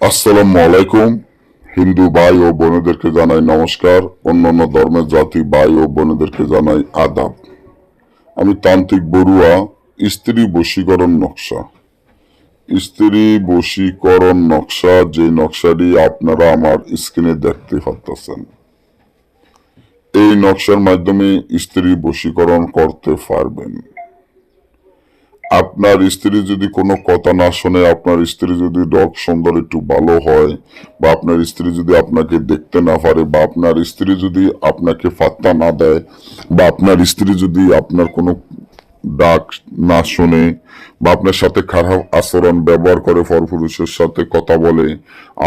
আসসালামু আলাইকুম। হিন্দু ভাই ও বোনেদেরকে জানাই নমস্কার। অন্যান্য ধর্মের জাতি ভাই ও বোনেদেরকে জানাই আদাব। আমি তান্ত্রিক বড়ুয়া, স্ত্রী বশীকরণ নকশা। স্ত্রী বশীকরণ নকশা, যে নকশাটি আপনারা আমার স্ক্রিনে দেখতে পাচ্ছেন এই নকশার মাধ্যমে স্ত্রী বশীকরণ করতে পারবেন। আপনার স্ত্রী যদি কোনো কথা না শোনে, আপনার স্ত্রী যদি ডগ সুন্দর একটু ভালো হয়, বা আপনার স্ত্রী যদি আপনাকে দেখতে না পারে, বা আপনার স্ত্রী যদি আপনাকে ফাত্তা না দেয়, বা আপনার স্ত্রী যদি আপনার কোনো ডাক না শোনে, বা আপনার সাথে খারাপ আচরণ ব্যবহার করে পরপুরুষের সাথে কথা বলে,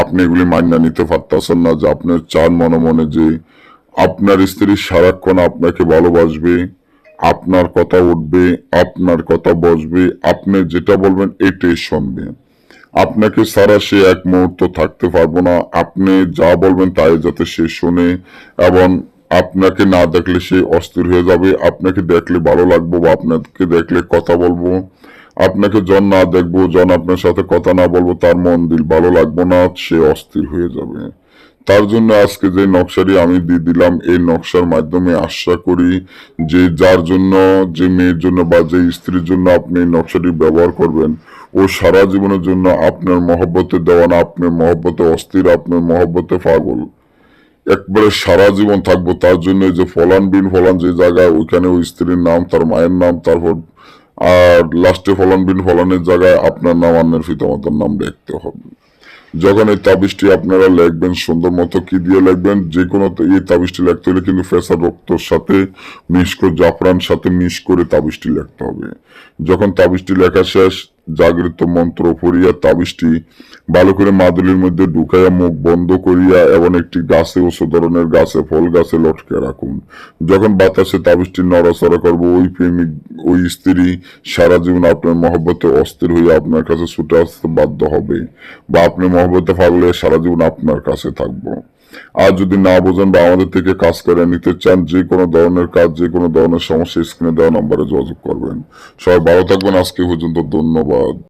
আপনি এগুলি মান্য নিতে পারতেছেন না যে আপনার চান মনে মনে যে আপনার স্ত্রী সারাক্ষণ আপনাকে ভালোবাসবে আপনার কথা উঠবে, আপনার কথা বসবে, আপনি যেটা বলবেন এটাই শুনবে। আপনাকে সারা সে এক মুহূর্ত থাকতে পারব না। আপনি যা বলবেন তাই যাতে সে শোনে এবং আপনাকে না দেখলে সে অস্থির হয়ে যাবে। আপনাকে দেখলে ভালো লাগবো বা আপনাকে দেখলে কথা বলব। আপনাকে জন না দেখব জন আপনার সাথে কথা না বলব, তার মন দিল ভালো লাগবো না, সে অস্থির হয়ে যাবে। তার জন্য আজকে যে নকশাটি আমি দিয়ে দিলাম, এই নকশার মাধ্যমে আশা করি যে যার জন্য, যে মেয়ের জন্য বা যে স্ত্রীর জন্য আপনি এই নকশাটি ব্যবহার করবেন, ও সারা জীবনের জন্য আপনার মহব্বতে দেওয়ানা, আপনার মহব্বতে অস্থির, আপনার মহব্বতে পাগল। একবারে সারা জীবন থাকব, তার জন্য যে ফলান বিন ফলান যে জায়গায়, ওইখানে ওই স্ত্রীর নাম, তার মায়ের নাম, তারপর, আর লাস্টে ফলান বিন ফলানের জায়গায় আপনার নাম, আন্নের পিতামাতার নাম দেখতে হবে। যখন এই তাবিজটি আপনারা লিখবেন, সুন্দর মতো কি দিয়ে লিখবেন যে কোনো এই তাবিজটি লিখতে হলে কিন্তু ফেসার রক্তর সাথে মিশ করে জাফরান সাথে মিশ করে তাবিজটি লিখতে হবে। যখন তাবিজটি লেখা শেষ, জাগৃত মন্ত্র পড়িয়া তাবিজটি ভালো করে মাদুলির মধ্যে ঢুকাইয়া মুখ বন্ধ করিয়া এবং একটি গাছে উঁচু ধরনের গাছে, ফল গাছে লটকে রাখুন। যখন বাতাসে তাবিজটি নড়াচড়া করব, ওই প্রেমিক ওই স্ত্রী, সারা জীবন আপনার মহব্বতে অস্থির হয়ে আপনার কাছে ছুটে আসতে বাধ্য হবে বা আপনি মহব্বতে পারলে সারা জীবন আপনার কাছে থাকব। আর যদি না বোঝেন বা আমাদের থেকে কাজ করে নিতে চান, যে কোনো ধরনের কাজ, যে কোনো ধরনের সমস্যা, স্ক্রিনে দেওয়া নম্বরে যোগাযোগ করবেন। সবাই ভালো থাকবেন। আজকে পর্যন্ত ধন্যবাদ।